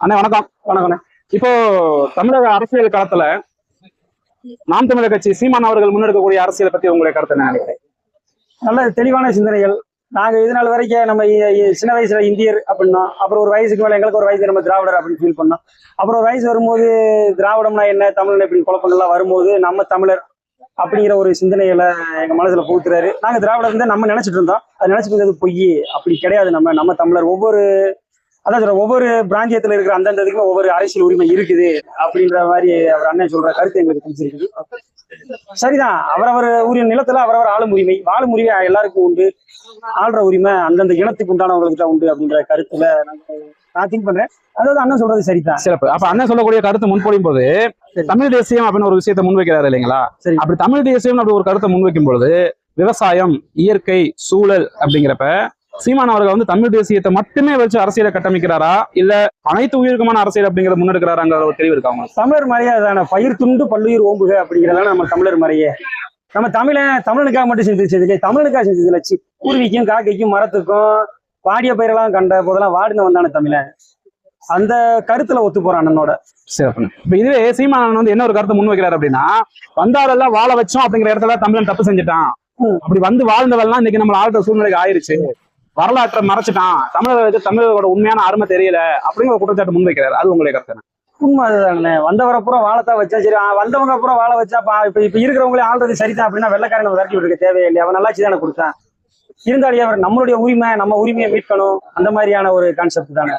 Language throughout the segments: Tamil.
அண்ணா வணக்கம். வணக்கம் இப்போ தமிழக அரசியல் களத்துல நாம் தமிழர் கட்சி சீமான் அவர்கள் முன்னெடுக்கக்கூடிய அரசியலை பத்தி உங்களுடைய கருத்து என்ன நினைக்கிறேன் நல்ல தெளிவான சிந்தனைகள். நாங்க இது நாள் வரைக்கும் நம்ம சின்ன வயசுல இந்தியர் அப்படின்னா அப்புறம் ஒரு வயசுக்கு மேல எங்களுக்கு ஒரு வயசு நம்ம திராவிடர் அப்படின்னு ஃபீல் பண்ணோம். அப்புறம் ஒரு வயசு வரும்போது திராவிடம்னா என்ன தமிழன் இப்படி குழப்பங்கள்லாம் வரும்போது நம்ம தமிழர் அப்படிங்கிற ஒரு சிந்தனைகளை எங்க மனசுல புகுத்துறாரு. நாங்க திராவிடர் இருந்தா நம்ம நினைச்சிட்டு இருந்தோம். அது நினைச்சிட்டு இருந்தது பொய் அப்படி கிடையாது நம்ம நம்ம தமிழர். ஒவ்வொரு அதான் சொல்ற ஒவ்வொரு பிராந்தியத்துல இருக்கிற அந்தந்த இதுக்குமே ஒவ்வொரு அரசியல் உரிமை இருக்குது அப்படின்ற மாதிரி அவர் அண்ணன் சொல்ற கருத்து எங்களுக்கு பிடிச்சிருக்குது சரிதான் அவரவர் உரிய நிலத்துல அவரவர் ஆளும் உரிமை வாழும் உரிமை எல்லாருக்கும் உண்டு. ஆள்ற உரிமை அந்தந்த இனத்துக்கு உண்டானவங்களுக்கு தான் உண்டு அப்படின்ற கருத்துல நான் திங்க் பண்றேன். அதாவது அண்ணன் சொல்றது சரிதான். சிறப்பு. அப்ப அண்ணன் சொல்லக்கூடிய கருத்து முன்பொழியும் போது சரி. தமிழ் தேசியம் அப்படின்னு ஒரு விஷயத்தை முன்வைக்கிறாரு இல்லைங்களா? சரி. அப்படி தமிழ் தேசியம் அப்படி ஒரு கருத்தை முன்வைக்கும் பொழுது விவசாயம் இயற்கை சூழல் அப்படிங்கிறப்ப சீமான் அவர்கள் வந்து தமிழ் தேசியத்தை மட்டுமே வச்சு அரசியலை கட்டமைக்கிறாரா? இல்ல அனைத்து உயிருக்குமான அரசியல் அப்படிங்கறத முன்னெடுக்கிறாராங்கிற ஒரு தெளிவு இருக்கா உங்களுக்கு? தமிழர் மறையே அதான பயிர் துண்டு பல்லுயிர் ஓம்புக அப்படிங்கிறதான நம்ம தமிழர் மறையே. நம்ம தமிழன் தமிழனுக்காக மட்டும் செஞ்சது இல்லை தமிழனுக்காக செஞ்சது இல்லை குருவிக்கும் காக்கைக்கும் மரத்துக்கும் வாடிய பயிரெல்லாம் கண்ட போதெல்லாம் வாடின வந்தான தமிழன் அந்த கருத்துல ஒத்து போறான் அண்ணனோட. சிறப்பு. இப்ப இதுவே சீமானன் வந்து என்ன ஒரு கருத்தை முன்வைக்கிறாரு அப்படின்னா வந்தாரெல்லாம் வாழ வச்சோம் அப்படிங்கிற இடத்துல தமிழன் தப்பு செஞ்சுட்டான். அப்படி வந்து வாழ்ந்தவெல்லாம் இன்னைக்கு நம்ம ஆள்ற சூழ்நிலைக்கு ஆயிருச்சு. வரலாற்றை மறைச்சிட்டான். தமிழர்களுக்கு தமிழர்களோட உண்மையான அருமை தெரியல அப்படிங்கிற ஒரு குற்றச்சாட்டு முன்வைக்கிறாரு அது உங்களுடைய கருத்து? உண்மை அதுதானே வந்தவரை பூரா வாழத்தான் வச்சா சரி. வந்தவங்க பூரா வாழ வச்சா பா- இப்ப இப்ப இருக்கிறவங்களே ஆள்றது சரிதான் அப்படின்னா வெள்ளக்காரங்க விரட்டி விட்டுருக்க தேவையில்லை அவன் நல்லாச்சு தானே கொடுத்தான். இருந்தாலே அவர் நம்மளுடைய உரிமை நம்ம உரிமையை மீட்கணும். அந்த மாதிரியான ஒரு கான்செப்ட் தானே.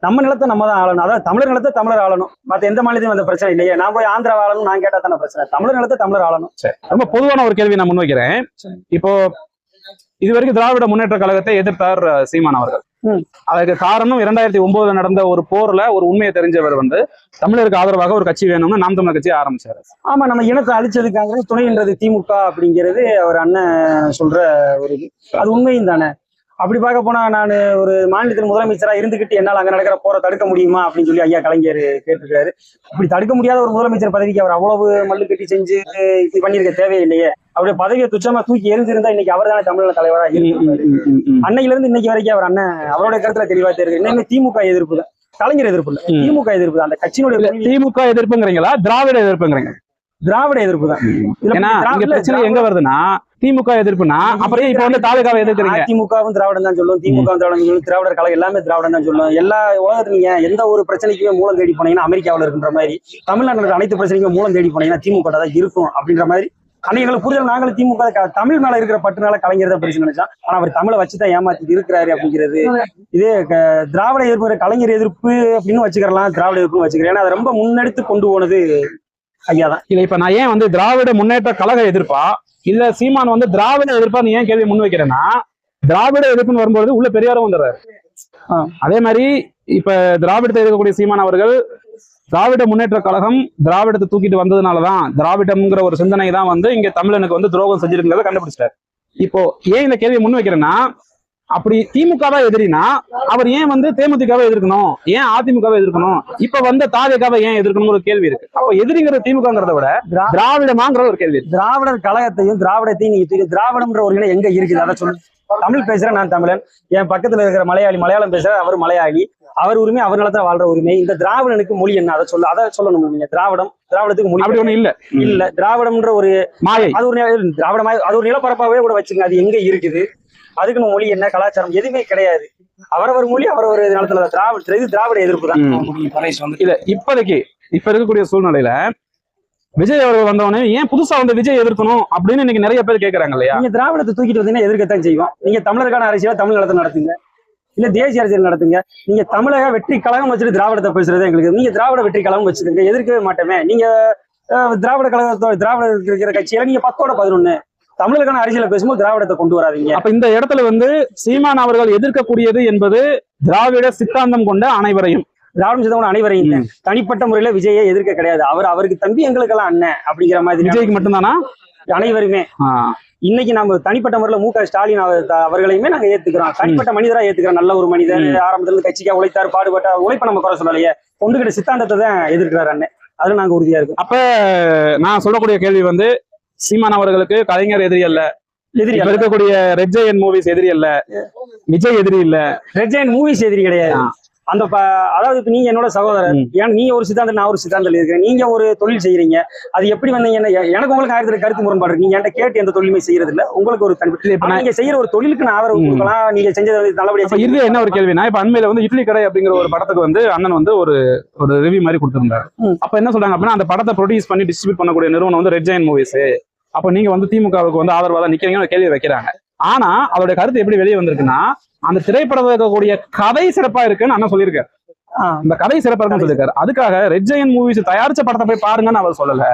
நம்ம நிலத்தை நம்ம தான் ஆளணும். அதாவது தமிழர் நிலத்தை தமிழர் ஆளணும். மத்த எந்த மாநிலத்தையும் அந்த பிரச்சனை இல்லையே. நான் போய் ஆந்திரா ஆளணும் நான் கேட்டா தானே பிரச்சனை. தமிழர் நிலத்தை தமிழர் ஆளணும். ரொம்ப பொதுவான ஒரு கேள்வி நான் முன்வைக்கிறேன். இப்போ இது வரைக்கும் திராவிட முன்னேற்ற கழகத்தை எதிர்த்தார் சீமான் அவர்கள். அதுக்கு காரணம் இரண்டாயிரத்தி ஒன்பதுல நடந்த ஒரு போர்ல ஒரு உண்மையை தெரிஞ்சவர் வந்து தமிழருக்கு ஆதரவாக ஒரு கட்சி வேணும்னு நாம் தமிழர் கட்சி ஆரம்பிச்சாரு. ஆமா நம்ம இனத்தை அழிச்சதுக்காக துணைன்றது திமுக அப்படிங்கிறது அவர் அண்ணன் சொல்ற ஒரு இது. அது உண்மையும் தானே? அப்படி பார்க்க போனா நான் ஒரு மாநிலத்தின் முதலமைச்சரா இருந்துகிட்டு என்னால் அங்க நடக்கிற போரை தடுக்க முடியுமா அப்படின்னு சொல்லி ஐயா கலைஞர் கேட்டிருக்காரு. அப்படி தடுக்க முடியாத ஒரு முதலமைச்சர் பதவிக்கு அவர் அவ்வளவு மல்லு கட்டி செஞ்சு இப்படி பண்ணியிருக்க தேவையில்லையே. அவருடைய பதவியை துச்சமா தூக்கி எரிஞ்சிருந்தா இன்னைக்கு அவர் தானே தமிழக தலைவரா இருக்கு அன்னையில இருந்து இன்னைக்கு வரைக்கும் அவர் அண்ணன் அவருடைய கருத்துல தெளிவா தெரியுது. இன்னுமே திமுக எதிர்ப்பு தான். கலைஞர் எதிர்ப்பு இல்ல. திமுக எதிர்ப்பு அந்த கட்சியினுடைய திமுக எதிர்ப்புங்கிறீங்களா? திராவிட எதிர்ப்புங்கிறீங்க? திராவிட எதிர்ப்பு தான். ஏன்னா இங்க பிரச்சனை எங்க வருதுன்னா திமுக எதிர்ப்புனா அப்புறம் இப்ப வந்து தாலுகாவை எதிர்க்கிறீங்க? அதிமுகவும் திராவிடம் தான் சொல்லும். திமுக திராவிடம் சொல்லும். திராவிடர் கழகம் எல்லாமே திராவிடம் தான் சொல்லும். எல்லா உலகத்துல நீங்க எந்த ஒரு பிரச்சனைக்குமே மூலம் தேடி போனீங்கன்னா அமெரிக்காவுல இருக்கின்ற மாதிரி தமிழ்நாட்டில் அனைத்து பிரச்சனைக்கும் மூலம் தேடி போனீங்கன்னா திமுக தான் இருக்கும் அப்படின்ற மாதிரி அன்னைக்கு எங்களுக்கு புரிதல் நாங்களும் திமுக தமிழ் மேல இருக்கிற பற்றுனால கலைஞர் தான் பிரச்சனை நினைச்சோம் ஆனா அவர் தமிழை வச்சுதான் ஏமாத்திட்டு இருக்கிறாரு அப்படிங்கிறது. இதே திராவிட எதிர்ப்பு கலைஞர் எதிர்ப்பு அப்படின்னு வச்சுக்கலாம் திராவிட எதிர்ப்புன்னு வச்சுக்கிறேன். ஏன்னா அதை ரொம்ப முன்னெடுத்து கொண்டு போனது ஐயா தான் இல்ல இப்ப நான் ஏன் வந்து திராவிட முன்னேற்ற கழக எதிர்ப்பா? இல்ல சீமான் வந்து திராவிட எதிர்ப்பா நீ ஏன் கேள்வி முன்வைக்கிறேன்னா திராவிட எதிர்ப்புன்னு வரும்போது உள்ள பெரியாரும் வந்துடுறாரு. அதே மாதிரி இப்ப திராவிடத்தை எதிர்க்கக்கூடிய சீமான் அவர்கள் திராவிட முன்னேற்ற கழகம் திராவிடத்தை தூக்கிட்டு வந்ததுனாலதான் திராவிடம்ங்கிற ஒரு சிந்தனை தான் வந்து இங்க தமிழனுக்கு வந்து துரோகம் செஞ்சிருக்கிறத கண்டுபிடிச்சிட்டாரு. இப்போ ஏன் இந்த கேள்வியை முன்வைக்கிறேன்னா அப்படி திமுக தான் எதிரினா அவர் ஏன் வந்து தேமுதிகவை எதிர்க்கணும்? ஏன் அதிமுகவை எதிர்க்கணும்? இப்ப வந்த தாவேகாவை ஏன் எதிர்க்கணும்னு ஒரு கேள்வி இருக்கு. அப்ப எதிரிங்கிற திமுகங்கிறத விட திரா- திராவிடமாங்கிற ஒரு கேள்வி திராவிடர் கழகத்தையும் திராவிடத்தையும் நீங்க திராவிடம்ன்ற ஒரு இனம் எங்க இருக்குது? அதை சொல்லு. தமிழ் பேசுறேன் நான் தமிழன். என் பக்கத்துல இருக்கிற மலையாளி மலையாளம் பேசுற அவர் மலையாளி. அவர் உரிமை அவர் நிலத்துல வாழ்ற உரிமை. இந்த திராவிடனுக்கு மொழி என்ன? அதை சொல்ல அதை சொல்லணும் நீங்க. திராவிடம் திராவிடத்துக்கு மொழி அப்படி ஒண்ணு இல்ல. இல்ல. திராவிடம்ன்ற ஒரு மாயை. அது ஒரு திராவிடமா அது ஒரு நிலப்பரப்பாவே கூட வச்சுங்க. அது எங்க இருக்குது? அதுக்குன்னு மொழி என்ன? கலாச்சாரம் எதுவுமே கிடையாது. அவரவர் மொழி அவரவர் நிலத்துல திராவிட இது திராவிட எதிர்ப்பு தான். இல்ல இப்போதைக்கு இப்ப இருக்கக்கூடிய சூழ்நிலையில விஜய் அவர்கள் வந்தவொடனே ஏன் புதுசா வந்து விஜய் எதிர்க்கணும்? அப்படின்னு இன்னைக்கு நிறைய பேர் கேக்குறாங்க இல்லையா? நீங்க திராவிடத்தை தூக்கிட்டு வந்தீங்கன்னா எதிர்க்கத்தான் செய்வோம். நீங்க தமிழருக்கான அரசியலை தமிழ் நிலத்தை நடத்துங்க. இல்ல தேசிய அரசியல் நடத்துங்க. நீங்க தமிழக வெற்றி கழகம் வச்சுட்டு திராவிடத்தை பேசுறது எங்களுக்கு. நீங்க திராவிட வெற்றி கழகம் வச்சுக்கோங்க. எதிர்க்கவே மாட்டோமே. நீங்க திராவிட கழகத்தோட திராவிட இருக்கிற கட்சியில நீங்க பத்தோட பதினொன்னு. தமிழருக்கான அரசியலை பேசும்போது திராவிடத்தை கொண்டு வராதீங்க. அப்ப இந்த இடத்துல வந்து சீமான் அவர்கள் எதிர்க்கக்கூடியது என்பது திராவிட சித்தாந்தம் கொண்ட அனைவரையும். திராவிடம் சிதம்பரம் அனைவரையும் தான். தனிப்பட்ட முறையில விஜயை எதிர்க்க கிடையாது. அவர் அவருக்கு தம்பி எங்களுக்கெல்லாம் அண்ணன் அப்படிங்கிற மாதிரி விஜய்க்கு மட்டும்தானா? அனைவருமே. இன்னைக்கு நம்ம தனிப்பட்ட முறையில மு க. ஸ்டாலின் அவர்களையுமே நாங்க ஏத்துக்கிறோம். தனிப்பட்ட மனிதரா ஏத்துக்கிறோம் நல்ல ஒரு மனிதர். ஆரம்பத்துல கட்சிக்கா உழைத்தார் பாடுபட்டார் உழைப்ப நம்ம குறை சொல்லலையே. கொண்டுகிட்ட சித்தாந்தத்தை தான் எதிர்க்கிறார் அண்ணன் அதுல நாங்க உறுதியா இருக்கோம். அப்ப நான் சொல்லக்கூடிய கேள்வி வந்து சீமான் அவர்களுக்கு கலைஞர் எதிரி அல்ல. எதிரி இருக்கக்கூடிய ரெட் ஜெயன் மூவிஸ் எதிரி அல்ல. விஜய் எதிரி இல்ல. ரெட் ஜெயின் மூவிஸ் எதிரி கிடையாது. அந்த அதாவது நீங்க என்னோட சகோதரர். ஏன் நீங்க ஒரு சித்தாந்தம் நான் ஒரு சித்தாந்தம் இருக்கிறேன் நீங்க ஒரு தொழில் செய்யறீங்க அது எப்படி வந்து என்ன எனக்கு உங்களுக்கு ஆயிரத்துல கருத்து முரண்பாடு நீங்க என்கிட்ட கேட்டு எந்த தொழிலுமே செய்யறது இல்ல உங்களுக்கு ஒரு தனி இல்ல, இப்ப ஆனா நான் நீங்க செய்யற ஒரு தொழிலுக்கு நான் ஆதரவு. கொடுக்கலாம். நீங்க செஞ்சது நல்லபடியா இறுதியா என்ன ஒரு கேள்வினா இப்ப அண்மையில வந்து இட்லி கடை அப்படிங்கிற ஒரு படத்துக்கு வந்து அண்ணன் வந்து ஒரு ஒரு ரிவ்யூ மாதிரி கொடுத்திருந்தாரு. அப்ப என்ன சொல்றாங்க அப்படின்னா அந்த படத்தை ப்ரொடியூஸ் பண்ணி டிஸ்ட்ரிபியூட் பண்ணக்கூடிய நிறுவனம் வந்து ரெட் ஜெயின் மூவிஸ் அப்ப நீங்க வந்து திமுகவுக்கு வந்து ஆதரவா தான் நிக்கிறீங்கன்னு கேள்வி வைக்கிறாங்க. ஆனா அவருடைய கருத்து எப்படி வெளியே வந்திருக்குன்னா அந்த திரைப்படத்தில் இருக்கக்கூடிய கதை சிறப்பா இருக்குன்னு அண்ணன் சொல்லியிருக்காரு. இந்த கதை சிறப்பா இருக்குன்னு சொல்லியிருக்காரு. அதுக்காக ரெட் ஜெயின் மூவிஸ் தயாரிச்ச படத்தை போய் பாருங்கன்னு அவர் சொல்லல.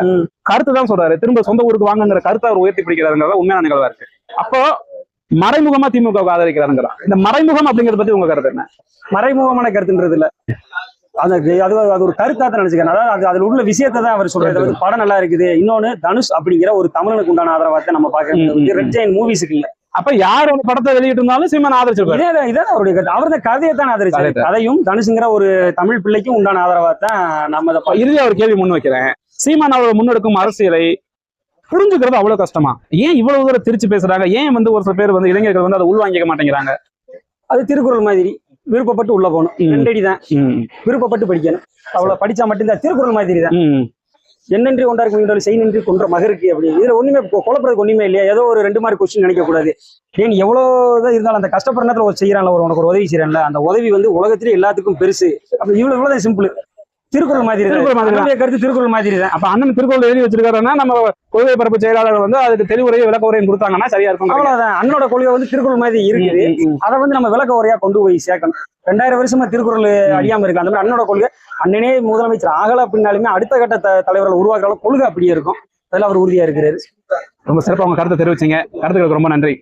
கருத்து தான் சொல்றாரு. திரும்ப சொந்த ஊருக்கு வாங்குங்கிற கருத்தை அவர் உயர்த்தி பிடிக்கிறாருங்கிறத உண்மையான நிகழ்வா இருக்கு. அப்போ மறைமுகமா திமுக ஆதரிக்கிறாருங்கிறான் இந்த மறைமுகம் அப்படிங்கறத பத்தி உங்க கருத்து என்ன? மறைமுகமான கருத்துன்றது இல்ல. அது அது அது ஒரு கருத்தா தான் நினைச்சுக்கிறேன். அதாவது அது அதுல உள்ள விஷயத்தை தான் அவர் சொல்றாரு. அதாவது படம் நல்லா இருக்குது. இன்னொன்னு தனுஷ் அப்படிங்கிற ஒரு தமிழனுக்கு உண்டான ஆதரவா தான் நம்ம ம். ரெட் ஜெயின் மூவிஸுக்கு இல்ல. அப்ப யார் ஒரு படத்தை வெளியிட்டு இருந்தாலும் சீமான் ஆதரிச்சிருப்பாரு. இதே தான் இதான் அவருடைய கருத்து. அவர் தான் கதையை தான் ஆதரிச்சாரு. கதையை கதையும் தனுஷுங்கிற ஒரு தமிழ் பிள்ளைக்கும் உண்டான ஆதரவா தான் நம்ம இறுதியா ஒரு கேள்வி முன் வைக்கிறேன். சீமான் அவர் முன்னெடுக்கும் அரசியலை புரிஞ்சுக்கிறது அவ்வளவு கஷ்டமா? ஏன் இவ்வளவு தூரம் திருச்சி பேசுறாங்க? ஏன் வந்து ஒரு சில பேர் வந்து இளைஞர்கள் வந்து அதை உள்வாங்கிக்க மாட்டேங்கிறாங்க? அது திருக்குறள் மாதிரி. விருப்பப்பட்டு உள்ள போகணும். ரெண்டடி தான் விருப்பப்பட்டு படிக்கணும். அவ்வளவு படிச்சா மட்டும்தான் திருக்குறள் மாதிரி தான். என்னன்றி கொண்டாருக்கு மீண்டும் செய் நின்றி கொன்ற மகருக்கு அப்படி. இதுல ஒண்ணுமே குழப்பறதுக்கு ஒண்ணுமே இல்லையா? ஏதோ ஒரு ரெண்டு மாதிரி கொஸ்டின் நினைக்கக்கூடாது. ஏன் எவ்வளவுதான் இருந்தாலும் அந்த கஷ்டப்படுற நேரத்தில் ஒரு செய்யறான்ல ஒரு உனக்கு ஒரு உதவி செய்யறான்ல அந்த உதவி வந்து உலகத்திலே எல்லாத்துக்கும் பெருசு. அப்படி இவ்வளவு இவ்வளவுதான் சிம்பிள் திருக்குறள் மாதிரி. திருக்குறள் மாதிரி கருத்து திருக்குறள் மாதிரி தான். அப்ப அண்ணன் திருக்குறள் எழுதி வச்சிருக்காருன்னா நம்ம கொள்கை பரப்பு செயலாளர் வந்து அதுக்கு தெளிவுரையும் விளக்க உரையும் கொடுத்தாங்கன்னா சரியா இருக்கும். அவ்வளவுதான். அண்ணனோட கொள்கை வந்து திருக்குறள் மாதிரி இருக்குது. அதை வந்து நம்ம விளக்க உரையா கொண்டு போய் சேர்க்கணும். ரெண்டாயிரம் வருஷமா திருக்குறள் அழியாம இருக்கு. அந்த மாதிரி அண்ணனோட கொள்கை அண்ணனே முதலமைச்சர் ஆகல அப்படின்னாலுமே அடுத்த கட்ட தலைவர்கள் உருவாக்குற கொள்கை அப்படியே இருக்கும். அதுல அவர் உறுதியா இருக்கிறாரு. ரொம்ப சிறப்பா உங்க கருத்தை தெரிவிச்சீங்க. கருத்துக்களுக்கு ரொம்ப நன்றி.